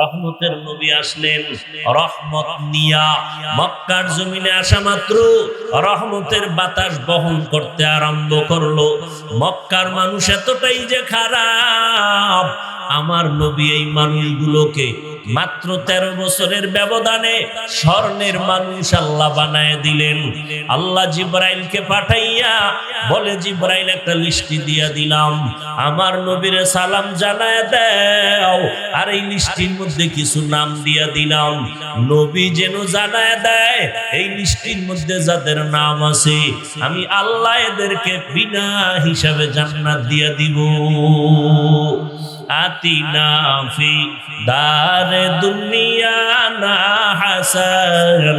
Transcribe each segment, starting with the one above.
রহমতের নবী আসলেন। রহমত নিয়া মক্কার জমিনে আসা মাত্র রহমতের বাতাস বহন করতে আরম্ভ করল। মক্কার মানুষ এতটাই যে খারাপ, আমার নবী এই মানুষগুলোকে মাত্র তেরো বছরের ব্যবধানে স্বর্ণের মানুষ আল্লাহ বানায় দিলেন। আল্লাহ জিব্রাইলকে পাঠাইয়া বলে, জিব্রাইল, একটা লিস্টি দিয়া দিলাম। আমার নবীর সালাম জানায় দাও। আর এই লিস্টির মধ্যে কিছু নাম দিয়া দিলাম। নবী যেন জানায় দেয়, এই লিস্টির মধ্যে যাদের নাম আছে, আমি আল্লাহ এদেরকে বিনা হিসাবে জান্নাত দিয়া দিব। আতিনা ফি দার দুনিয়া না হাসান।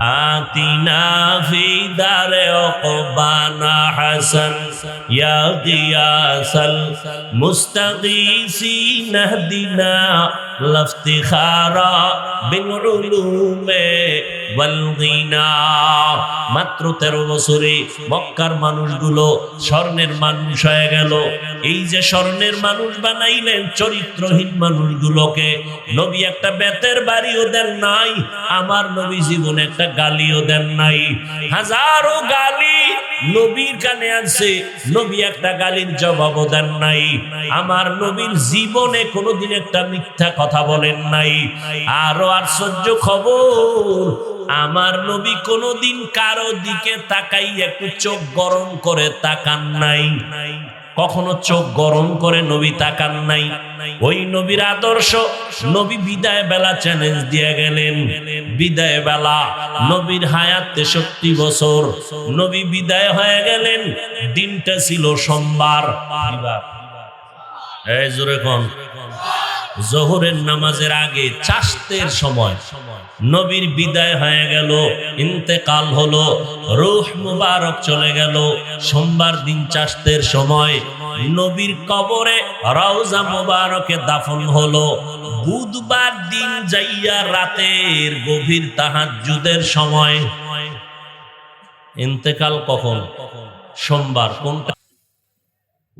আতিনা ফি দার ওকবানা হাসান। ইয়া গিয়াসাল মুস্তাগীসিন মাত্র তেরো বছরে মক্কার মানুষগুলো স্বর্ণের মানুষ হয়ে গেল। এই যে স্বর্ণের মানুষ বানাইলেন চরিত্রহীন মানুষগুলোকে, নবী একটা বেতের বাড়িও দেন নাই, আমার নবী জীবনে একটা গালিও দেন নাই। হাজারো গালি নবীর কানে আছে নবী, একটা গালির জবাবও দেন নাই। আমার নবীর জীবনে কোনোদিন একটা মিথ্যা কথা বলেন নাই। আরও আশ্চর্য খবর, আমার নবী কোনোদিন কারও দিকে তাকাই একটু চোখ গরম করে তাকান নাই। কখনো চোখ গরম করে নবী তাকান নাই। ওই নবীর আদর্শ, নবী বিদায় বেলা চ্যালেঞ্জ দিয়ে গেলেন। বিদায় বেলা নবীর হায়াত তেষট্টি বছর। নবী বিদায় হয়ে গেলেন, দিনটা ছিল সোমবার। এই জোরে কোন। জোহরের নামাজের আগে চাষতের সময় নবীর বিদায় হয়ে গেল, ইন্তেকাল হলো, রুহ মুবারক চলে গেল। সোমবার দিন চাষতের সময় নবীর কবরে রওজা মুবারকে দাফন হলো। বুধবার দিন যাইয়া রাতের গভীর তাহাজ্জুদের সময়। ইন্তেকাল কখন? সোমবার, কোনটা?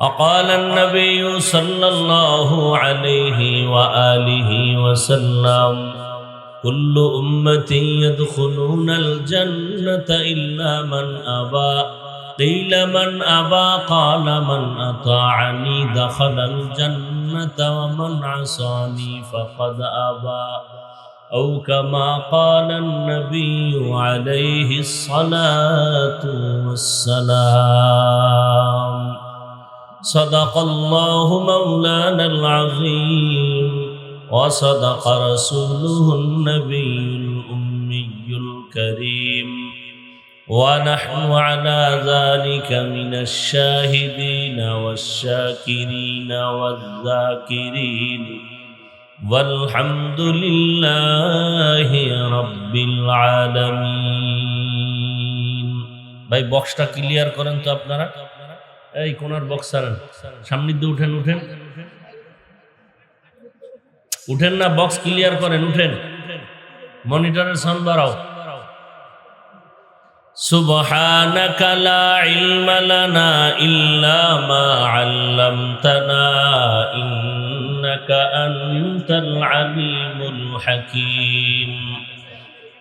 وقال النبي صلى الله عليه وآله وسلم كل أمة يدخلون الجنة إلا من أبى. قيل من أبى قال من أطاعني دخل الجنة ومن عصاني فقد أبى. أو كما قال النبي عليه الصلاة والسلام. صدق الله مولانا العظيم وصدق رسوله النبي الأمي الكريم ونحن على ذلك من الشاهدين والشاكرين والذاكرين والحمد لله رب العالمين ভাই বক্সটা ক্লিয়ার করেন তো আপনারা এই কোনার বক্স ছাড়েন সামনের দিয়ে উঠেন উঠেন উঠেন না বক্স ক্লিয়ার করেন উঠেন মনিটরের সাউন্ড বাড়াও سبحانك لا علم لنا إلا ما علمتنا إنك أنت العليم الحكيم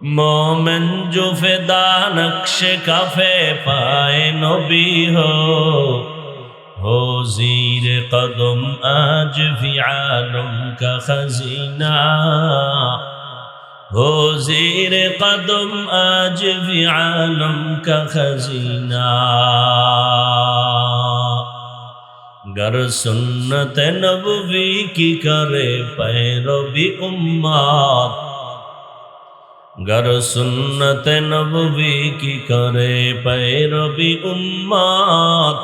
মোমেন জো ফেদা নকশে কাফে পায় নবী হো ہو زیر قدم آج بھی عالم کا خزینہ ہو زیر قدم آج بھی عالم کا خزینہ گر سنت نبوی کی کرے پیرو بھی امات गर सुन्नत नबवी की करे पैरवी उम्मत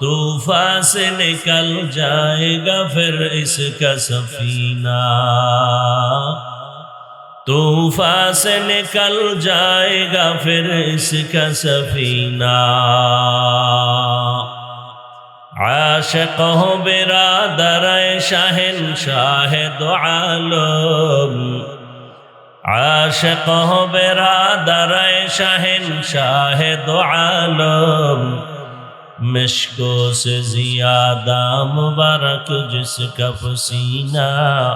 तूफा से निकल जाएगा फिर इसका सफीना तूफा से निकल जाएगा फिर इसका सफीना आशक हो बिरादर शाहन शाह दो आलम عاشق ہو برادر شاہن شاہ دو عالم۔ مشکو سے زیادہ مبارک، جس کا پسینہ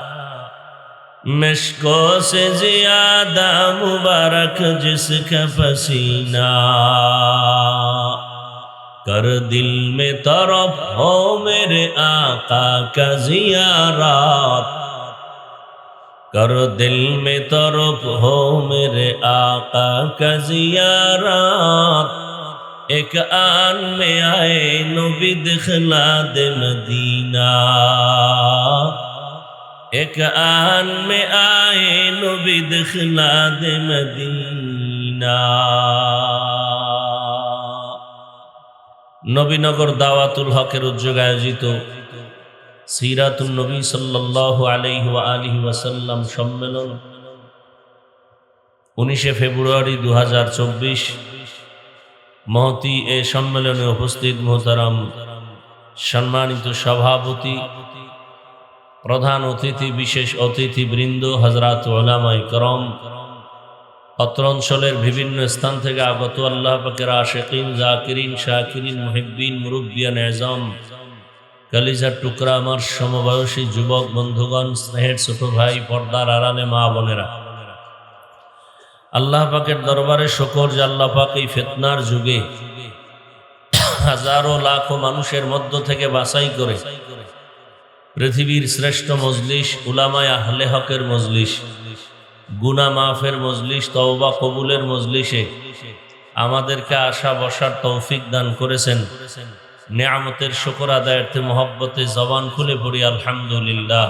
مشکو سے زیادہ مبارک، جس کا پسینہ کر دل میں طرف ہو میرے آقا کا زیارات۔ करो दिल में तरफ हो मेरे आका का जियारात एक आन में आए नबी दिखला दे मदीना एक आन में आए नबी दिखला दे मदीना নবীনগর দাওয়াতুল হকের উদ্যোগে আয়োজিত সিরাতুল নবী সাল্লাহ আলিহি ওয়াসাল্লাম সম্মেলন উনিশে ফেব্রুয়ারি দু হাজার চব্বিশ। মহতি এ সম্মেলনে উপস্থিত মোহতারাম সম্মানিত সভাপতি, প্রধান অতিথি, বিশেষ অতিথি বৃন্দ হজরত ওলামাই করম, অত্র অঞ্চলের বিভিন্ন স্থান থেকে আগত আল্লাহ পাকের আশেকিন, জাকিরিন, শাকিরিন, মুহিব্বিন, মুরব্বিয়ান, এজম কালিজার টুকরা আমার সমবয়সী যুবক বন্ধুগণ, স্নেহের ছোট ভাই, পর্দার আড়ালে মা বোনেরা। আল্লাহ পাকের দরবারে শকর যে আল্লাহ পাক এই ফেতনার যুগে হাজারো লাখো মানুষের মধ্য থেকে বাছাই করে পৃথিবীর শ্রেষ্ঠ মজলিস, উলামায় আহলে হকের মজলিস, গুনা মাফের মজলিস, তওবা কবুলের মজলিসে আমাদেরকে আশা বসার তৌফিক দান করেছেন। নেয়ামতের শকর আদায়ার্থে মহব্বতে জবান খুলে পড়ি আলহামদুলিল্লাহ।